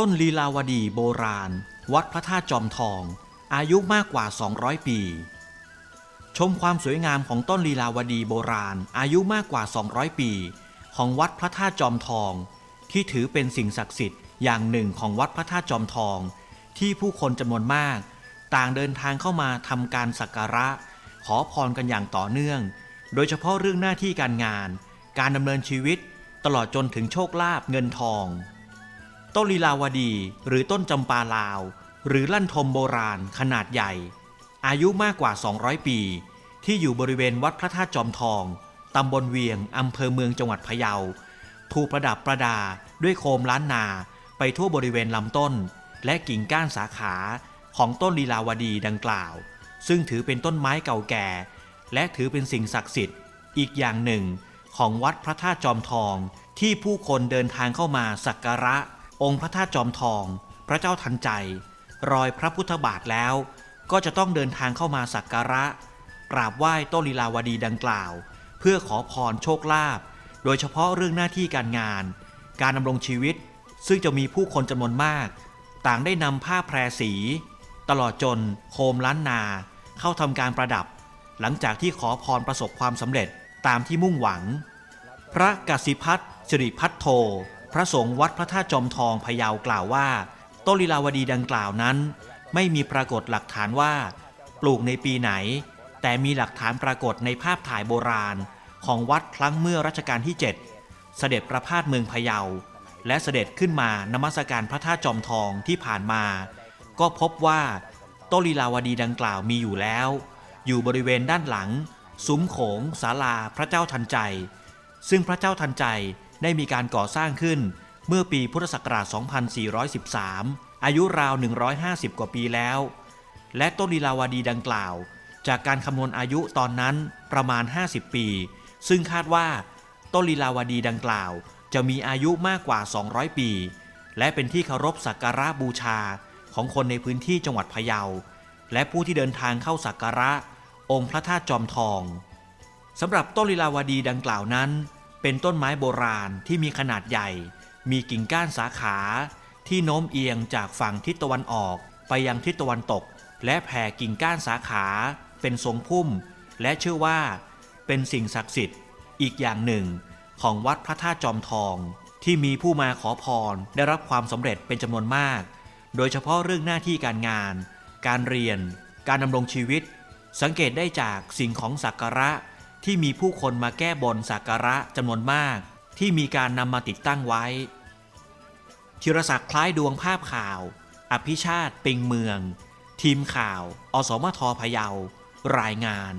ต้นลีลาวดีโบราณ วัดพระธาตุจอมทอง อายุมากกว่า 200 ปี ชมความสวยงามของต้นลีลาวดีโบราณ อายุมากกว่า 200 ปี ของวัดพระธาตุจอมทอง ที่ถือเป็นสิ่งศักดิ์สิทธิ์อย่างหนึ่งของวัดพระธาตุจอมทอง ที่ผู้คนจำนวนมาก ต่างเดินทางเข้ามาทำการสักการะ ขอพรกันอย่างต่อเนื่อง โดยเฉพาะเรื่องหน้าที่การงาน การดำเนินชีวิต ตลอดจนถึงโชคลาภเงินทอง ต้นลีลาวดี หรือต้นจำปาลาว หรือลั่นทมโบราณขนาดใหญ่ อายุมากกว่า 200 ปี ที่อยู่บริเวณวัดพระธาตุจอมทองตำบลเวียงอำเภอเมืองจังหวัดพะเยา ถูกประดับประดาด้วยโคมล้านนาไปทั่วบริเวณลำต้น และกิ่งก้านสาขาของต้นลีลาวดีดังกล่าว ซึ่งถือเป็นต้นไม้เก่าแก่ และถือเป็นสิ่งศักดิ์สิทธิ์ อีกอย่างหนึ่ง ของวัดพระธาตุจอมทองที่ผู้คนเดินทางเข้ามาสักการะ องค์พระธาตุจอมทอง พระเจ้าทันใจ รอยพระพุทธบาทแล้ว ก็จะต้องเดินทางเข้ามาสักการะ กราบไหว้ต้นลีลาวดีดังกล่าว เพื่อขอพรโชคลาภโดยเฉพาะเรื่องหน้าที่การงาน การดำรงชีวิต ซึ่งจะมีผู้คนจำนวนมาก ต่างได้นำผ้าแพรสี ตลอดจนโคมล้านนา เข้าทำการประดับ หลังจากที่ขอพรประสบความสำเร็จตามที่มุ่งหวัง พระกสิพัฒน์สิริพัฒโท พระสงฆ์วัดพระธาตุจอมทองพะเยากล่าวว่า ต้นลีลาวดีดังกล่าวนั้น ไม่มีปรากฏหลักฐานว่า ปลูกในปีไหน แต่มีหลักฐานปรากฏในภาพถ่ายโบราณ ของวัดครั้งเมื่อรัชกาลที่ 7 เสด็จประพาสเมืองพะเยา และเสด็จขึ้นมานมัสการพระธาตุจอมทองที่ผ่านมา ก็พบว่า ต้นลีลาวดีดังกล่าวมีอยู่แล้ว อยู่บริเวณด้านหลัง ซุ้มโขงศาลาพระเจ้าทันใจ ซึ่งพระเจ้าทันใจ ได้มีการก่อสร้างขึ้น เมื่อปีพุทธศักราช 2413 อายุราว 150 กว่าปีแล้ว และต้นลีลาวดีดังกล่าว จากการคำนวณอายุตอนนั้นประมาณ 50 ปี ซึ่งคาดว่าต้นลีลาวดีดังกล่าว จะมีอายุมากกว่า 200 ปี และเป็นที่เคารพสักการะบูชาของคนในพื้นที่จังหวัดพะเยา และผู้ที่เดินทางเข้าสักการะ องค์พระธาตุจอมทองสำหรับต้นลีลาวดีดังกล่าวนั้น เป็นต้นไม้โบราณที่มีขนาดใหญ่ มีกิ่งก้านสาขาที่โน้มเอียงจากฝั่งทิศตะวันออกไปยังทิศตะวันตก และแผ่กิ่งก้านสาขาเป็นทรงพุ่ม และเชื่อว่าเป็นสิ่งศักดิ์สิทธิ์อีกอย่างหนึ่ง ของวัดพระธาตุจอมทอง ที่มีผู้มาขอพรได้รับความสำเร็จเป็นจำนวนมาก โดยเฉพาะเรื่องหน้าที่การงาน การเรียน การดำรงชีวิต สังเกตได้จากสิ่งของสักการะ ที่มีผู้คนมาแก้บนสักการะจำนวนมาก ที่มีการนำมาติดตั้งไว้ธีรศักดิ์คล้ายดวงภาพข่าว อภิชาติปิงเมือง ทีมข่าว อสมทพะเยา รายงาน